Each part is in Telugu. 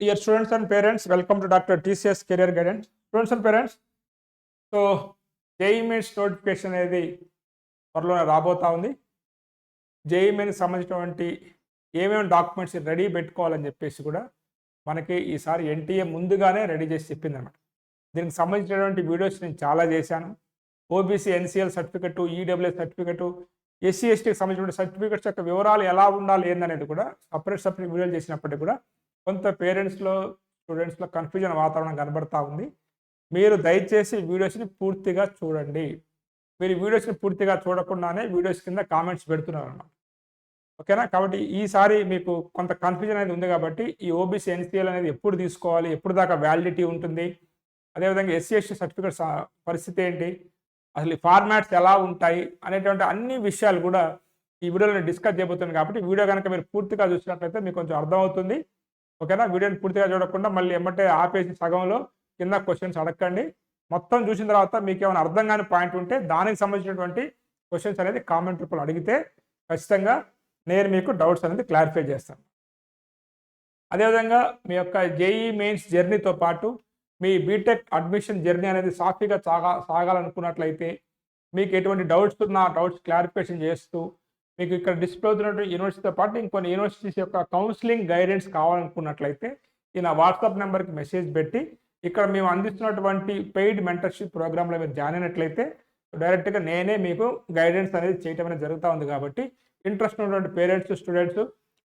Dear students and parents welcome to doctor TCS career guidance students and parents so JEE mains notification అనేది త్వరలోనే రాబోతా ఉంది. జేఈ మెయిన్కి సంబంధించినటువంటి ఏమేమి డాక్యుమెంట్స్ రెడీ పెట్టుకోవాలని చెప్పేసి కూడా మనకి ఈసారి ఎన్టీఏ ముందుగానే రెడీ చేసి చెప్పింది అనమాట దీనికి సంబంధించినటువంటి వీడియోస్ నేను చాలా చేశాను. OBC NCL certificate EWS certificate SC ఎస్టీకి సంబంధించిన సర్టిఫికెట్స్ యొక్క వివరాలు ఎలా ఉండాలి ఏందనేది కూడా సపరేట్ సపరేట్ వీడియోలు చేసినప్పటికీ కూడా కొంత పేరెంట్స్లో స్టూడెంట్స్లో కన్ఫ్యూజన్ వాతావరణం కనబడతా ఉంది. మీరు దయచేసి వీడియోస్ని పూర్తిగా చూడండి. మీరు వీడియోస్ని పూర్తిగా చూడకుండానే వీడియోస్ కింద కామెంట్స్ పెడుతున్నారు అన్నమాట. ఓకేనా? కాబట్టి ఈసారి మీకు కొంత కన్ఫ్యూజన్ అనేది ఉంది కాబట్టి ఈ ఓబీసీ ఎన్సీఎల్ అనేది ఎప్పుడు తీసుకోవాలి? ఎప్పుడు దాకా వ్యాలిడిటీ ఉంటుంది? అదేవిధంగా ఎస్సీ ఎస్టీ సర్టిఫికేట్ పరిస్థితి ఏంటి? అసలు ఫార్మాట్స్ ఎలా ఉంటాయి? అనేటువంటి అన్ని విషయాలు కూడా ఈ వీడియోలో డిస్కస్ చేయబోతున్నాను కాబట్టి వీడియో కనుక మీరు పూర్తిగా చూసినట్లయితే మీకు కొంచెం అర్థమవుతుంది. ఓకేనా? వీడియోని పూర్తిగా చూడకుండా మళ్ళీ ఎమ్మటే ఆపేసి సగంలో కింద క్వశ్చన్స్ అడగండి. మొత్తం చూసిన తర్వాత మీకు ఏమైనా అర్థం కాని పాయింట్ ఉంటే దానికి సంబంధించినటువంటి క్వశ్చన్స్ అనేది కామెంట్ రూపంలో అడిగితే ఖచ్చితంగా నేను మీకు డౌట్స్ అనేది క్లారిఫై చేస్తాను. అదేవిధంగా మీ యొక్క జేఈ మెయిన్స్ జర్నీతో పాటు మీ బీటెక్ అడ్మిషన్ జర్నీ అనేది సాఫీగా సాగా సాగాలనుకున్నట్లయితే మీకు ఎటువంటి డౌట్స్ ఉన్నా డౌట్స్ క్లారిఫికేషన్ చేస్తూ మీకు ఇక్కడ డిస్ప్లే అవుతున్నటువంటి యూనివర్సిటీతో పాటు ఇంకొన్ని యూనివర్సిటీస్ యొక్క కౌన్సిలింగ్ గైడెన్స్ కావాలనుకున్నట్లయితే ఈ నా వాట్సాప్ నెంబర్కి మెసేజ్ పెట్టి ఇక్కడ మేము అందిస్తున్నటువంటి పెయిడ్ మెంటర్షిప్ ప్రోగ్రాంలో మీరు జాయిన్ అయినట్లయితే డైరెక్ట్గా నేనే మీకు గైడెన్స్ అనేది చేయటం అనేది జరుగుతూ ఉంది కాబట్టి ఇంట్రెస్ట్ ఉన్నటువంటి పేరెంట్స్ స్టూడెంట్స్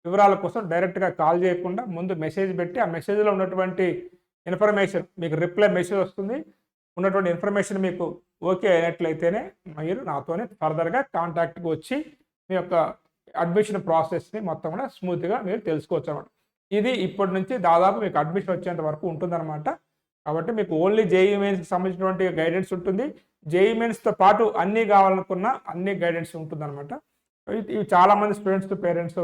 వివరాల కోసం డైరెక్ట్గా కాల్ చేయకుండా ముందు మెసేజ్ పెట్టి ఆ మెసేజ్లో ఉన్నటువంటి ఇన్ఫర్మేషన్ మీకు రిప్లై మెసేజ్ వస్తుంది. ఉన్నటువంటి ఇన్ఫర్మేషన్ మీకు ఓకే అయినట్లయితేనే మీరు నాతోనే ఫర్దర్గా కాంటాక్ట్కి వచ్చి మీ యొక్క అడ్మిషన్ ప్రాసెస్ని మొత్తం కూడా స్మూత్గా మీరు తెలుసుకోవచ్చు అనమాట ఇది ఇప్పటి నుంచి దాదాపు మీకు అడ్మిషన్ వచ్చేంత వరకు ఉంటుందన్నమాట. కాబట్టి మీకు ఓన్లీ జేఈ మెయిన్స్కి సంబంధించినటువంటి గైడెన్స్ ఉంటుంది. జేఈ మెయిన్స్తో పాటు అన్నీ కావాలనుకున్న అన్ని గైడెన్స్ ఉంటుందన్నమాట. ఇవి చాలామంది స్టూడెంట్స్ పేరెంట్స్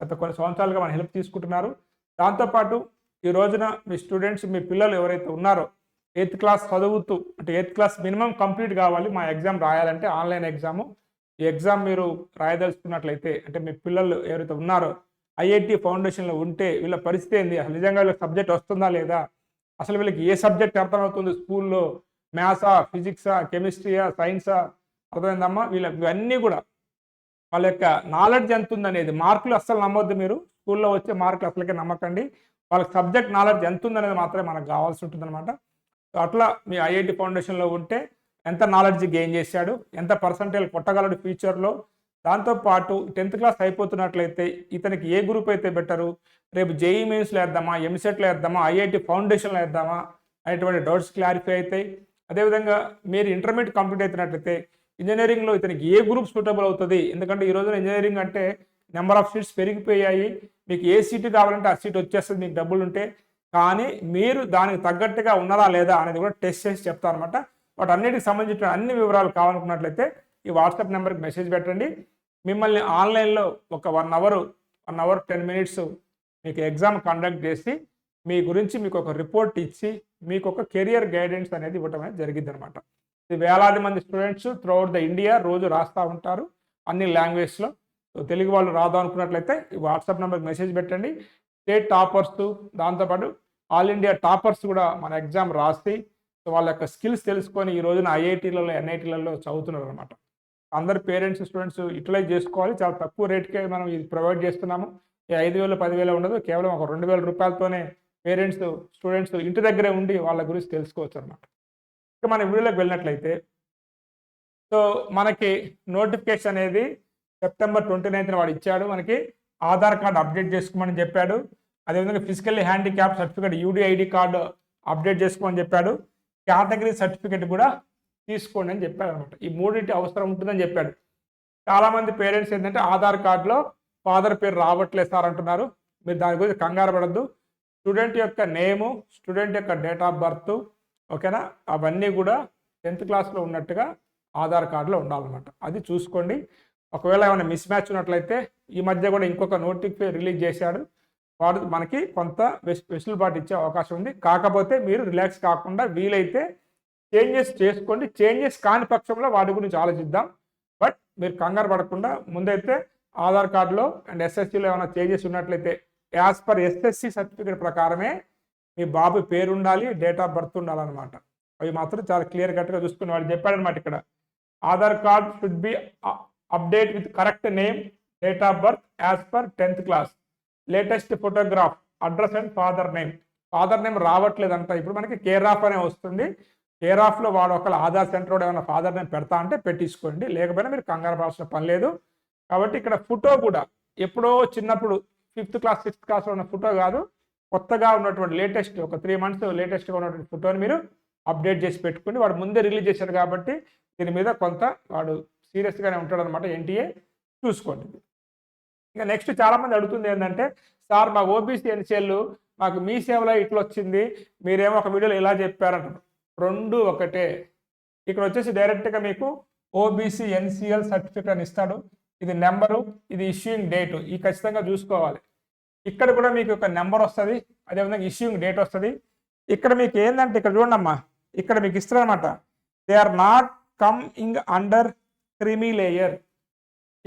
గత కొన్ని సంవత్సరాలుగా మన హెల్ప్ తీసుకుంటున్నారు. దాంతోపాటు ఈ రోజున మీ స్టూడెంట్స్ మీ పిల్లలు ఎవరైతే ఉన్నారో ఎయిత్ క్లాస్ చదువుతూ అంటే ఎయిత్ క్లాస్ మినిమం కంప్లీట్ కావాలి మా ఎగ్జామ్ రాయాలంటే ఆన్లైన్ ఎగ్జాము ఈ ఎగ్జామ్ మీరు రాయదలుచుకున్నట్లయితే అంటే మీ పిల్లలు ఎవరైతే ఉన్నారో ఐఐటి ఫౌండేషన్లో ఉంటే వీళ్ళ పరిస్థితి ఏంది? అసలు నిజంగా వీళ్ళకి సబ్జెక్ట్ వస్తుందా లేదా? అసలు వీళ్ళకి ఏ సబ్జెక్ట్ అర్థమవుతుంది స్కూల్లో? మ్యాథ్సా ఫిజిక్సా కెమిస్ట్రీయా సైన్సా అర్థమైందమ్మా? వీళ్ళకి ఇవన్నీ కూడా వాళ్ళ యొక్క నాలెడ్జ్ ఎంత ఉందనేది మార్కులు అస్సలు నమ్మొద్దు మీరు. స్కూల్లో వచ్చే మార్కులు అసలుకే నమ్మకండి. వాళ్ళకి సబ్జెక్ట్ నాలెడ్జ్ ఎంత ఉందనేది మాత్రమే మనకు కావాల్సి ఉంటుందన్నమాట. అనమాట అట్లా మీ ఐఐటి ఫౌండేషన్లో ఉంటే ఎంత నాలెడ్జ్ గెయిన్ చేశాడు ఎంత పర్సంటేజ్ కొట్టగలడు ఫ్యూచర్లో దాంతోపాటు టెన్త్ క్లాస్ అయిపోతున్నట్లయితే ఇతనికి ఏ గ్రూప్ అయితే బెటరు రేపు జేఈ మెయిన్స్లో వేద్దామా ఎంసెట్లో వేద్దామా ఐఐటి ఫౌండేషన్లో వేద్దామా అనేటువంటి డౌట్స్ క్లారిఫై అవుతాయి. అదేవిధంగా మీరు ఇంటర్మీడియట్ కంప్లీట్ అవుతున్నట్లయితే ఇంజనీరింగ్లో ఇతనికి ఏ గ్రూప్ సూటబుల్ అవుతుంది? ఎందుకంటే ఈ రోజున ఇంజనీరింగ్ అంటే నెంబర్ ఆఫ్ సీట్స్ పెరిగిపోయాయి. మీకు ఏ సీటు కావాలంటే ఆ సీట్ వచ్చేస్తుంది మీకు డబ్బులు ఉంటే. కానీ మీరు దానికి తగ్గట్టుగా ఉన్నారా లేదా అనేది కూడా టెస్ట్ చేసి చెప్తారనమాట అనమాట వాటి అన్నిటికి సంబంధించిన అన్ని వివరాలు కావాలనుకున్నట్లయితే ఈ వాట్సాప్ నెంబర్కి మెసేజ్ పెట్టండి. మిమ్మల్ని ఆన్లైన్లో ఒక one hour one hour ten minutes మీకు ఎగ్జామ్ కండక్ట్ చేసి మీ గురించి మీకు ఒక రిపోర్ట్ ఇచ్చి మీకు ఒక కెరియర్ గైడెన్స్ అనేది ఇవ్వటం అనేది జరిగింది అనమాట ఇది వేలాది మంది స్టూడెంట్స్ త్రూఅవుట్ ద ఇండియా రోజు రాస్తూ ఉంటారు అన్ని లాంగ్వేజ్లో తెలుగు వాళ్ళు రాదు అనుకున్నట్లయితే ఈ వాట్సాప్ నెంబర్కి మెసేజ్ పెట్టండి. స్టేట్ టాపర్స్ దాంతోపాటు ఆల్ ఇండియా టాపర్స్ కూడా మన ఎగ్జామ్ రాసి వాళ్ళ యొక్క స్కిల్స్ తెలుసుకొని ఈ రోజున ఐఐటీలలో ఎన్ఐటీలలో చదువుతున్నారు అనమాట అందరు పేరెంట్స్ స్టూడెంట్స్ యూటిలైజ్ చేసుకోవాలి. చాలా తక్కువ రేట్కే మనం ఇది ప్రొవైడ్ చేస్తున్నాము. ఈ ఐదు వేలు పదివేలు ఉండదు. కేవలం ఒక రెండు వేల రూపాయలతోనే పేరెంట్స్ స్టూడెంట్స్ ఇంటి దగ్గరే ఉండి వాళ్ళ గురించి తెలుసుకోవచ్చు అనమాట ఇక మన వీడియోలోకి వెళ్ళినట్లయితే సో మనకి నోటిఫికేషన్ అనేది సెప్టెంబర్ ట్వంటీ నైన్త్ వాడు ఇచ్చాడు. మనకి ఆధార్ కార్డు అప్డేట్ చేసుకోమని చెప్పాడు. అదేవిధంగా physically handicap certificate UDID card update చేసుకోమని చెప్పాడు. కేటగిరీ సర్టిఫికేట్ కూడా తీసుకోండి అని చెప్పాడు అనమాట. ఈ మూడింటి అవసరం ఉంటుందని చెప్పాడు. చాలామంది పేరెంట్స్ ఏంటంటే ఆధార్ కార్డులో ఫాదర్ పేరు రావట్లేదు సార్ అంటున్నారు. మీరు దాని గురించి కంగారు పడద్దు. స్టూడెంట్ యొక్క నేము స్టూడెంట్ యొక్క డేట్ ఆఫ్ బర్త్ ఓకేనా? అవన్నీ కూడా టెన్త్ క్లాస్లో ఉన్నట్టుగా ఆధార్ కార్డులో ఉండాలన్నమాట. అది చూసుకోండి. ఒకవేళ ఏమైనా మిస్ మ్యాచ్ ఉన్నట్లయితే ఈ మధ్య కూడా ఇంకొక నోటిఫికేషన్ రిలీజ్ చేశాడు. వాడు మనకి కొంత వెస్ వెసులుబాటు ఇచ్చే అవకాశం ఉంది. కాకపోతే మీరు రిలాక్స్ కాకుండా వీలైతే చేంజెస్ చేసుకోండి. చేంజెస్ కాని పక్షంలో వాటి గురించి ఆలోచిద్దాం. బట్ మీరు కంగారు పడకుండా ముందైతే ఆధార్ కార్డులో అండ్ ఎస్ఎస్సిలో ఏమైనా చేంజెస్ ఉన్నట్లయితే యాజ్ పర్ ఎస్ఎస్సి సర్టిఫికేట్ ప్రకారమే మీ బాబు పేరు ఉండాలి డేట్ ఆఫ్ బర్త్ ఉండాలన్నమాట. అవి మాత్రం చాలా క్లియర్ కట్గా చూసుకుని వాడు చెప్పాడనమాట ఇక్కడ. Aadhaar card should be update with correct name date of birth as per tenth class. Latest photograph address and father name. Father name రావట్లేదంట. ఇప్పుడు మనకి కేర్ ఆఫ్ అనే వస్తుంది. కేర్ ఆఫ్లో వాడు ఒకళ్ళ ఆధార్ సెంటర్ ఏమైనా ఫాదర్ నేమ్ పెడతా అంటే పెట్టించుకోండి. లేకపోయినా మీరు కంగారు పడాల్సిన పని లేదు. కాబట్టి ఇక్కడ ఫోటో కూడా ఎప్పుడో చిన్నప్పుడు ఫిఫ్త్ క్లాస్ సిక్స్త్ క్లాస్లో ఉన్న ఫోటో కాదు. కొత్తగా ఉన్నటువంటి లేటెస్ట్ ఒక త్రీ మంత్స్ లేటెస్ట్గా ఉన్నటువంటి ఫోటోని మీరు అప్డేట్ చేసి పెట్టుకుని వాడు ముందే రిలీజ్ చేశారు కాబట్టి దీని మీద కొంత వాడు సీరియస్గానే ఉంటాడు అనమాట ఎన్టీఏ. చూసుకోండి. ఇంకా నెక్స్ట్ చాలా మంది అడుగుతుంది ఏంటంటే సార్ మా ఓబీసీ ఎన్సీఎల్ మాకు మీ సేవలో ఇట్లా వచ్చింది మీరేమో ఒక వీడియోలో ఇలా చెప్పారంటారు రెండు ఒకటే. ఇక్కడ వచ్చేసి డైరెక్ట్గా మీకు ఓబీసీ ఎన్సీఎల్ సర్టిఫికేట్ అని ఇస్తాడు. ఇది నెంబరు ఇది ఇష్యూయింగ్ డేటు ఈ ఖచ్చితంగా చూసుకోవాలి. ఇక్కడ కూడా మీకు ఒక నెంబర్ వస్తుంది అదేవిధంగా ఇష్యూయింగ్ డేట్ వస్తుంది. ఇక్కడ మీకు ఏంటంటే ఇక్కడ చూడండి అమ్మా ఇక్కడ మీకు ఇస్తారనమాట they are not coming under creamy layer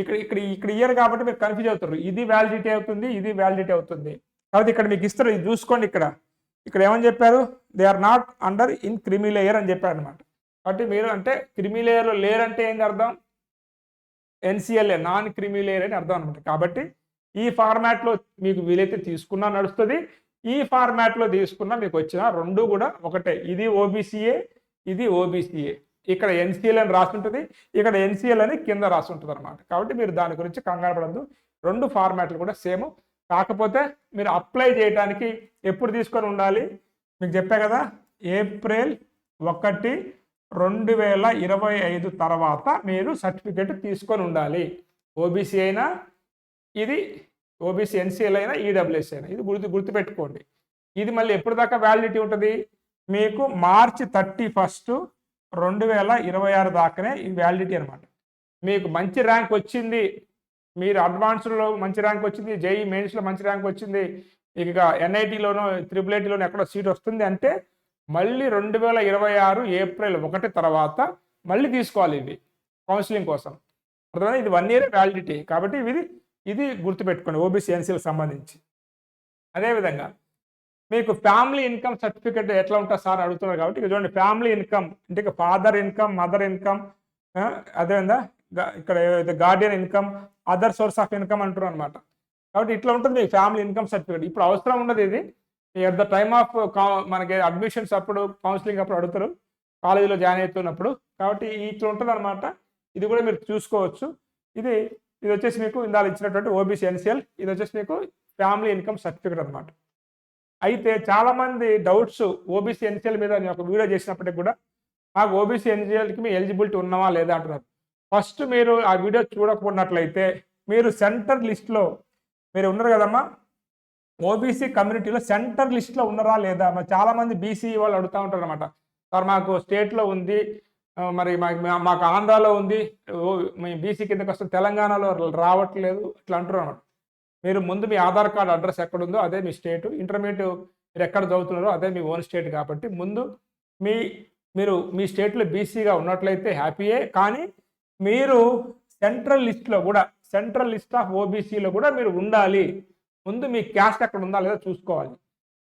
ఇక్కడ ఇక్కడ ఇక్కడ ఇయర్ కాబట్టి మీరు కన్ఫ్యూజ్ అవుతారు ఇది వ్యాలిడిటీ అవుతుంది ఇది వ్యాలిడిటీ అవుతుంది. కాబట్టి ఇక్కడ మీకు ఇస్తారు ఇది చూసుకోండి ఇక్కడ. ఇక్కడ ఏమని చెప్పారు? They are not under in creamy layer అని చెప్పారు అనమాట కాబట్టి మీరు అంటే క్రిమిలేయర్లో లేయర్లో లేయర్ అంటే ఏంటి అర్థం? ఎన్సిఎల్ఏ నాన్ క్రిమిలేయర్ అని అర్థం అనమాట కాబట్టి ఈ ఫార్మాట్లో మీకు వీలైతే తీసుకున్నా నడుస్తుంది. ఈ ఫార్మాట్లో తీసుకున్నా మీకు వచ్చిన రెండు కూడా ఒకటే. ఇది ఓబీసీఏ ఇది ఓబీసీఏ ఇక్కడ ఎన్సిఎల్ అని రాసి ఉంటుంది ఇక్కడ ఎన్సిఎల్ అని కింద రాసి ఉంటుంది అనమాట కాబట్టి మీరు దాని గురించి కంగారు పడద్దు. రెండు ఫార్మాట్లు కూడా సేమ్. కాకపోతే మీరు అప్లై చేయడానికి ఎప్పుడు తీసుకొని ఉండాలి? మీకు చెప్పా కదా ఏప్రిల్ ఒకటి రెండు వేల ఇరవై ఐదు తర్వాత మీరు సర్టిఫికేట్ తీసుకొని ఉండాలి. ఓబీసీ అయినా ఇది ఓబీసీ ఎన్సీఎల్ అయినా ఈడబ్ల్యూఎస్ అయినా ఇది గుర్తు గుర్తుపెట్టుకోండి. ఇది మళ్ళీ ఎప్పుడు దాకా వ్యాలిడిటీ ఉంటుంది? మీకు మార్చి థర్టీ ఫస్ట్ రెండు వేల ఇరవై ఆరు దాకానే ఈ వ్యాలిడిటీ అనమాట మీకు మంచి ర్యాంక్ వచ్చింది. మీరు అడ్వాన్స్డ్లో మంచి ర్యాంక్ వచ్చింది. జేఈ మెయిన్స్లో మంచి ర్యాంక్ వచ్చింది. ఇక ఎన్ఐటీలోనో త్రిపుల్ ఐటీలోనో ఎక్కడో సీట్ వస్తుంది అంటే మళ్ళీ రెండు వేల ఇరవై ఆరు ఏప్రిల్ ఒకటి తర్వాత మళ్ళీ తీసుకోవాలి ఇవి కౌన్సిలింగ్ కోసం. అర్థమైనా ఇది వన్ ఇయర్ వ్యాలిడిటీ కాబట్టి ఇది ఇది గుర్తుపెట్టుకోండి ఓబీసీ ఎన్సీలకు సంబంధించి. అదేవిధంగా మీకు ఫ్యామిలీ ఇన్కమ్ సర్టిఫికేట్ ఎట్లా ఉంటుంది సార్ అడుగుతున్నారు కాబట్టి ఇక చూడండి ఫ్యామిలీ ఇన్కమ్ అంటే ఫాదర్ ఇన్కమ్ మదర్ ఇన్కమ్ అదేవిధంగా గా- ఇక్కడ guardian income other source of income అంటారు అనమాట కాబట్టి ఇట్లా ఉంటుంది మీ ఫ్యామిలీ ఇన్కమ్ సర్టిఫికేట్ ఇప్పుడు అవసరం ఉండదు ఇది. ఎట్ ద టైమ్ ఆఫ్ మనకి అడ్మిషన్స్ అప్పుడు కౌన్సిలింగ్ అప్పుడు అడుగుతారు. కాలేజీలో జాయిన్ అవుతున్నప్పుడు. కాబట్టి ఇట్లా ఉంటుంది అనమాట ఇది కూడా మీరు చూసుకోవచ్చు. ఇది ఇది వచ్చేసి మీకు ఇందాక ఇచ్చినటువంటి ఓబీసీ ఎన్సిఎల్ ఇది వచ్చేసి మీకు ఫ్యామిలీ ఇన్కమ్ సర్టిఫికేట్ అనమాట అయితే చాలామంది డౌట్స్ ఓబీసీ ఎన్సీఎల్ మీద నేను ఒక వీడియో చేసినప్పటికి కూడా మాకు ఓబీసీ ఎన్సీఎల్కి మీ ఎలిజిబిలిటీ ఉన్నావా లేదా? అంటున్నారు. ఫస్ట్ మీరు ఆ వీడియో చూడకపోయినట్లయితే మీరు సెంటర్ లిస్ట్లో మీరు ఉన్నారు కదమ్మా ఓబీసీ కమ్యూనిటీలో సెంటర్ లిస్ట్లో ఉన్నారా లేదా? మరి చాలామంది బీసీ వాళ్ళు అడుగుతూ ఉంటారు అనమాట సార్ మాకు స్టేట్లో ఉంది మరి మాకు మా- మాకు ఆంధ్రాలో ఉంది ఓ, మేము బీసీ కిందకి వస్తే తెలంగాణలో రావట్లేదు ఇట్లా అంటారు అనమాట మీరు ముందు మీ ఆధార్ కార్డ్ అడ్రస్ ఎక్కడుందో అదే మీ స్టేట్ ఇంటర్మీడియట్ మీరు ఎక్కడ చదువుతున్నారో అదే మీ ఓన్ స్టేట్ కాబట్టి ముందు మీ మీరు మీ స్టేట్లో బీసీగా ఉన్నట్లయితే హ్యాపీయే కానీ మీరు సెంట్రల్ లిస్ట్లో కూడా సెంట్రల్ లిస్ట్ ఆఫ్ ఓబీసీలో కూడా మీరు ఉండాలి. ముందు మీ క్యాస్ట్ ఎక్కడ ఉందా లేదా చూసుకోవాలి.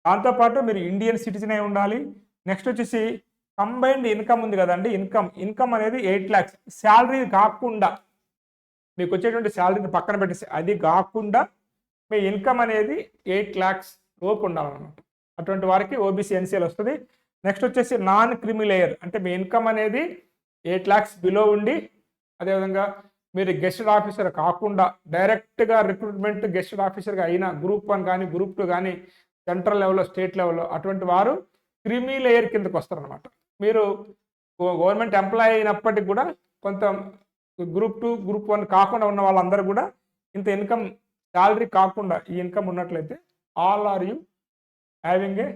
దాంతోపాటు మీరు ఇండియన్ సిటిజన్ అయి ఉండాలి. నెక్స్ట్ వచ్చేసి కంబైన్డ్ ఇన్కమ్ ఉంది కదండి ఇన్కమ్. ఇన్కమ్ అనేది ఎయిట్ ల్యాక్స్. శాలరీ కాకుండా మీకు వచ్చేటువంటి శాలరీని పక్కన పెట్టేసి అది కాకుండా మీ ఇన్కమ్ అనేది ఎయిట్ ల్యాక్స్ లోపు ఉండాలన్నమాట. అటువంటి వారికి ఓబీసీ ఎన్సీఎల్ వస్తుంది. నెక్స్ట్ వచ్చేసి నాన్ క్రిమి లేయర్. అంటే మీ ఇన్కమ్ అనేది ఎయిట్ ల్యాక్స్ బిలో ఉండి అదేవిధంగా మీరు గెస్టెడ్ ఆఫీసర్ కాకుండా డైరెక్ట్గా రిక్రూట్మెంట్ గెస్టెడ్ ఆఫీసర్గా అయినా గ్రూప్ వన్ కానీ గ్రూప్ టూ కానీ సెంట్రల్ లెవెల్లో స్టేట్ లెవెల్లో అటువంటి వారు క్రిమి లేయర్ కిందకు వస్తారనమాట మీరు గవర్నమెంట్ ఎంప్లాయ్ అయినప్పటికీ కూడా కొంత గ్రూప్ టూ గ్రూప్ వన్ కాకుండా ఉన్న వాళ్ళందరూ కూడా ఇంత ఇన్కమ్ శాలరీ కాకుండా ఈ ఇన్కమ్ ఉన్నట్లయితే all are you having a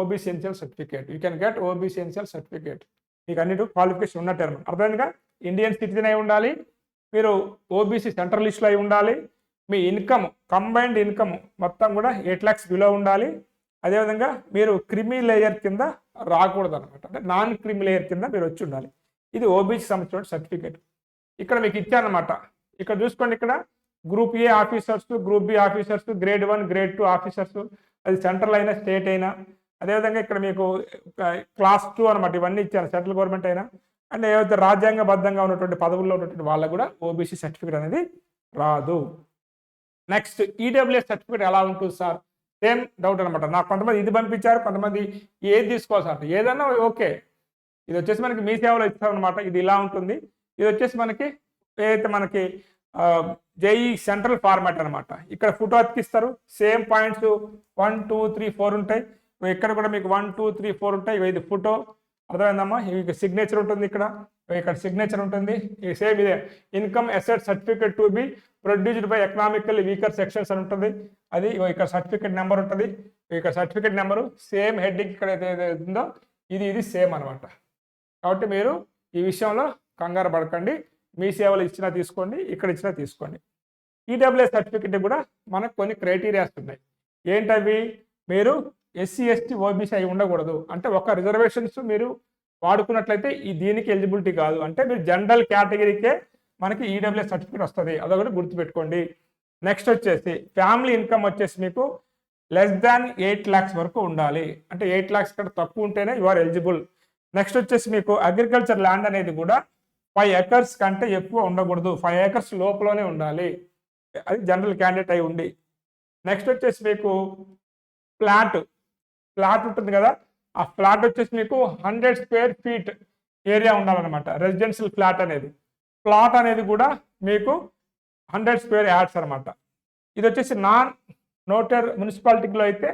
OBC NCL certificate. You can get OBC NCL certificate. మీకు అన్నిటి క్వాలిఫికేషన్ ఉన్నట్టు అనమాట అర్థమైందిగా ఇండియన్ సిటిజన్ అయి ఉండాలి మీరు ఓబీసీ సెంట్రల్ లిస్ట్లో అయి ఉండాలి మీ ఇన్కమ్ కంబైన్డ్ ఇన్కమ్ మొత్తం కూడా ఎయిట్ ల్యాక్స్ బిలో ఉండాలి. అదేవిధంగా మీరు క్రిమి లేయర్ కింద రాకూడదు అనమాట అంటే నాన్ క్రిమి లేయర్ కింద మీరు వచ్చి ఉండాలి. ఇది ఓబీసీ సంబంధించిన సర్టిఫికేట్. ఇక్కడ మీకు ఇచ్చానమాట ఇక్కడ చూసుకోండి ఇక్కడ. Group A officers group B officers grade one grade two officers అది సెంట్రల్ అయినా స్టేట్ అయినా. అదేవిధంగా ఇక్కడ మీకు క్లాస్ టూ అనమాట ఇవన్నీ ఇచ్చారు సెంట్రల్ గవర్నమెంట్ అయినా. అండ్ ఏవైతే రాజ్యాంగబద్ధంగా ఉన్నటువంటి పదవుల్లో ఉన్నటువంటి వాళ్ళకు కూడా ఓబీసీ సర్టిఫికేట్ అనేది రాదు. నెక్స్ట్ ఈడబ్ల్యూఎస్ సర్టిఫికేట్ ఎలా ఉంటుంది సార్? సేమ్ డౌట్ అనమాట నాకు కొంతమంది ఇది పంపించారు కొంతమంది ఏది తీసుకోవాలి సార్? ఏదన్నా ఓకే. ఇది వచ్చేసి మనకి మీ సేవలో ఇస్తారనమాట ఇది ఇలా ఉంటుంది. ఇది వచ్చేసి మనకి ఏదైతే మనకి జేఈ సెంట్రల్ ఫార్మాట్ అనమాట ఇక్కడ photo అతికిస్తారు same points one two three four ఉంటాయి. ఇక్కడ కూడా మీకు వన్ టూ త్రీ ఫోర్ ఉంటాయి. ఇది ఫోటో. అర్థమైందమ్మా? ఇక సిగ్నేచర్ ఉంటుంది ఇక్కడ. ఇక్కడ సిగ్నేచర్ ఉంటుంది. సేమ్ ఇదే. Income asset certificate to be produced by economical weaker sections అని ఉంటుంది. అది ఇక్కడ సర్టిఫికేట్ నెంబర్ ఉంటుంది. ఇక్కడ సర్టిఫికేట్ నెంబరు సేమ్ హెడ్డింగ్ ఇక్కడ ఏదైతే ఉందో ఇది ఇది సేమ్ అనమాట కాబట్టి మీరు ఈ విషయంలో కంగారు పడకండి. మీ సేవలు ఇచ్చినా తీసుకోండి ఇక్కడ ఇచ్చినా తీసుకోండి. ఈడబ్ల్యూఎస్ సర్టిఫికెట్ కూడా మనకు కొన్ని క్రైటీరియాస్ ఉన్నాయి. ఏంటవి? మీరు ఎస్సీ ఎస్టీ ఓబీసీ అయి ఉండకూడదు. అంటే ఒక రిజర్వేషన్స్ మీరు వాడుకున్నట్లయితే ఈ దీనికి ఎలిజిబిలిటీ కాదు. అంటే మీరు జనరల్ కేటగిరీకే మనకి ఈడబ్ల్యూఎస్ సర్టిఫికేట్ వస్తుంది. అదొకటి గుర్తుపెట్టుకోండి. నెక్స్ట్ వచ్చేసి ఫ్యామిలీ ఇన్కమ్ వచ్చేసి మీకు లెస్ దాన్ ఎయిట్ ల్యాక్స్ వరకు ఉండాలి. అంటే ఎయిట్ ల్యాక్స్ కంటే తక్కువ ఉంటేనే యు ఆర్ ఎలిజిబుల్ నెక్స్ట్ వచ్చేసి మీకు అగ్రికల్చర్ ల్యాండ్ అనేది కూడా ఫైవ్ ఏకర్స్ కంటే ఎక్కువ ఉండకూడదు. ఫైవ్ ఏకర్స్ లోపలనే ఉండాలి. అది జనరల్ క్యాండిడేట్ అయి ఉండి. నెక్స్ట్ వచ్చేసి మీకు ఫ్లాట్ ఫ్లాట్ ఉంటుంది కదా? ఆ ఫ్లాట్ వచ్చేసి మీకు హండ్రెడ్ స్క్వేర్ ఫీట్ ఏరియా ఉండాలన్నమాట. రెసిడెన్షియల్ ఫ్లాట్ అనేది. ప్లాట్ అనేది కూడా మీకు హండ్రెడ్ స్క్వేర్ యాడ్స్ అనమాట ఇది వచ్చేసి నాన్ నోటర్ మున్సిపాలిటీలో అయితే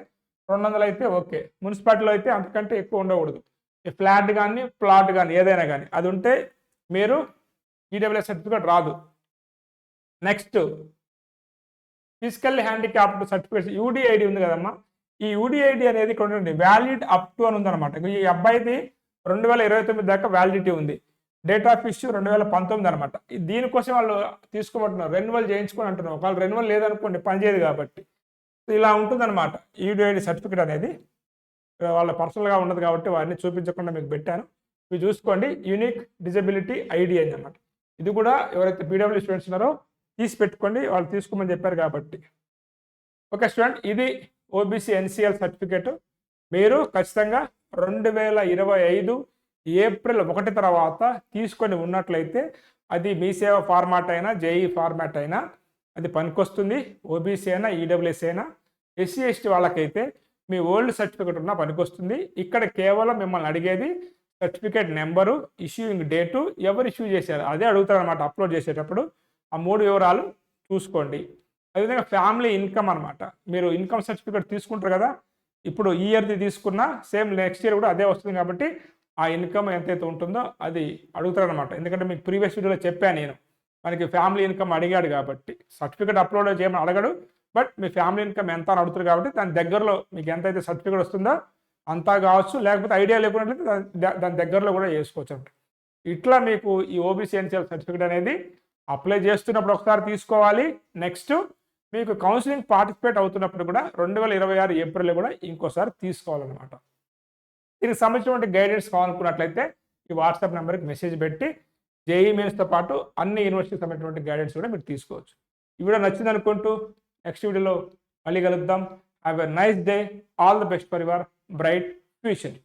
రెండు వందలు అయితే ఓకే మున్సిపాలిటీలో అయితే అంతకంటే ఎక్కువ ఉండకూడదు. ఈ ఫ్లాట్ కానీ ప్లాట్ కానీ ఏదైనా కానీ అది ఉంటే మీరు ఈడబ్ల్యూఎస్ సర్టిఫికేట్ రాదు. Next physical handicapped certificates UDID ఉంది కదమ్మా. ఈ యూడిఐడి అనేది ఇక్కడ ఉంటుంది వ్యాలిడ్ అప్ టు అని ఉందన్నమాట. ఈ అబ్బాయిది రెండు వేల ఇరవై తొమ్మిది దాకా వ్యాలిడిటీ ఉంది. డేట్ ఆఫ్ ఇష్యూ రెండు వేల పంతొమ్మిది అనమాట దీనికోసం వాళ్ళు తీసుకోమంటున్నారు. రెన్యువల్ చేయించుకొని అంటున్నారు. ఒకవేళ రెన్యువల్ లేదనుకోండి పనిచేయదు కాబట్టి. ఇలా ఉంటుందన్నమాట. ఈడిఐడి సర్టిఫికేట్ అనేది వాళ్ళ పర్సనల్గా ఉండదు కాబట్టి వారిని చూపించకుండా మీకు పెట్టాను. ఇవి చూసుకోండి యూనిక్ డిజబిలిటీ ఐడి అని అనమాట ఇది కూడా ఎవరైతే పీడబ్ల్యూ స్టూడెంట్స్ ఉన్నారో తీసి పెట్టుకోండి వాళ్ళు తీసుకోమని చెప్పారు కాబట్టి. ఓకే స్టూడెంట్ ఇది ఓబీసీ ఎన్సిఎల్ సర్టిఫికేట్ మీరు ఖచ్చితంగా రెండు వేల ఇరవై ఐదు ఏప్రిల్ ఒకటి తర్వాత తీసుకొని ఉన్నట్లయితే అది మీ సేవ ఫార్మాట్ అయినా జేఈ ఫార్మాట్ అయినా అది పనికొస్తుంది. ఓబీసీ అయినా ఈడబ్ల్యూఎస్ అయినా ఎస్సీ ఎస్టీ వాళ్ళకైతే మీ ఓల్డ్ సర్టిఫికేట్ ఉన్న పనికొస్తుంది. ఇక్కడ కేవలం మిమ్మల్ని అడిగేది సర్టిఫికేట్ నెంబరు ఇష్యూయింగ్ డేటు ఎవరు ఇష్యూ చేశారు? అదే అడుగుతారు అనమాట అప్లోడ్ చేసేటప్పుడు. ఆ మూడు వివరాలు చూసుకోండి. అదేవిధంగా ఫ్యామిలీ ఇన్కమ్ అనమాట మీరు ఇన్కమ్ సర్టిఫికేట్ తీసుకుంటారు కదా ఇప్పుడు ఈ ఇయర్ది తీసుకున్నా సేమ్ నెక్స్ట్ ఇయర్ కూడా అదే వస్తుంది కాబట్టి ఆ ఇన్కమ్ ఎంతైతే ఉంటుందో అది అడుగుతారనమాట ఎందుకంటే మీకు ప్రీవియస్ వీడియోలో చెప్పాను నేను. మనకి ఫ్యామిలీ ఇన్కమ్ అడిగాడు కాబట్టి. సర్టిఫికేట్ అప్లోడ్ చేయమని అడగడు బట్ మీ ఫ్యామిలీ ఇన్కమ్ ఎంత అని అడుగుతారు కాబట్టి దాని దగ్గరలో మీకు ఎంతైతే సర్టిఫికేట్ వస్తుందో అంతా కావచ్చు లేకపోతే ఐడియా లేకున్నట్లయితే దాని దాని దగ్గరలో కూడా చేసుకోవచ్చు అంట. ఇట్లా మీకు ఈ ఓబీసీ ఎన్సిఎల్ సర్టిఫికేట్ అనేది అప్లై చేస్తున్నప్పుడు ఒకసారి తీసుకోవాలి. నెక్స్ట్ మీకు కౌన్సిలింగ్ పార్టిసిపేట్ అవుతున్నప్పుడు కూడా రెండు వేల ఇరవై ఆరు ఏప్రిల్లో కూడా ఇంకోసారి తీసుకోవాలన్నమాట. దీనికి సంబంధించినటువంటి గైడెన్స్ కావాలనుకున్నట్లయితే ఈ వాట్సాప్ నెంబర్కి మెసేజ్ పెట్టి జేఈ మీన్స్తో పాటు అన్ని యూనివర్సిటీకి సంబంధించినటువంటి గైడెన్స్ కూడా మీరు తీసుకోవచ్చు. ఈ వీడియో నచ్చింది అనుకుంటూ నెక్స్ట్ వీడియోలో మళ్ళీ కలుద్దాం. Have a nice day all the best for bright future.